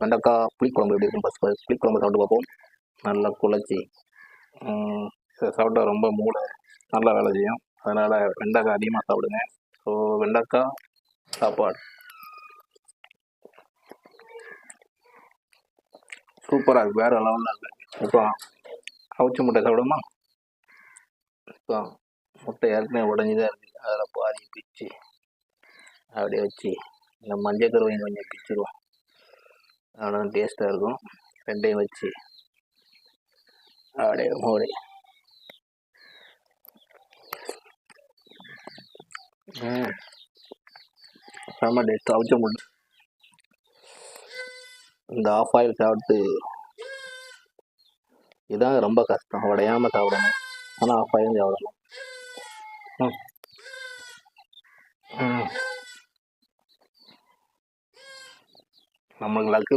வெண்டைக்காய் புளிக்குழம்பு எப்படி இருக்கும் ஃபஸ்ட் ஃபஸ்ட் புளிக்குழம்பு சாப்பிட்டு பார்ப்போம். நல்லா குழச்சி சாப்பிட்டா ரொம்ப மூளை நல்லா வேலை செய்யும். அதனால் வெண்டைக்காய் அதிகமாக சாப்பிடுங்க. ஸோ வெண்டைக்காய் சாப்பாடு. சூப்பராக இருக்குது வேறு லெவலில் இருக்குது இப்போ அவிச்ச முட்டை சாப்பிடுமா இப்போ முட்டை ஏற்கனவே உடஞ்சிதான் இருக்குது அதில் பாதி பிச்சு அப்படியே வச்சு இந்த மஞ்சள் கருவையும் கொஞ்சம் பிச்சுருவோம். அவ்வளோ டேஸ்ட்டாக இருக்கும். ரெண்டையும் வச்சு. அப்படியே மூடி. செம்ம டேஸ்ட் அவிச்ச முட்டை இந்த ஆஃப் ஆயில் சாப்பிட்டு இதான் ரொம்ப கஷ்டம். உடையாமல் சாப்பிடணும். ஆனால் ஆஃப் ஆயிலும் சாப்பிடணும். ம். நம்மளுக்கு லக்கு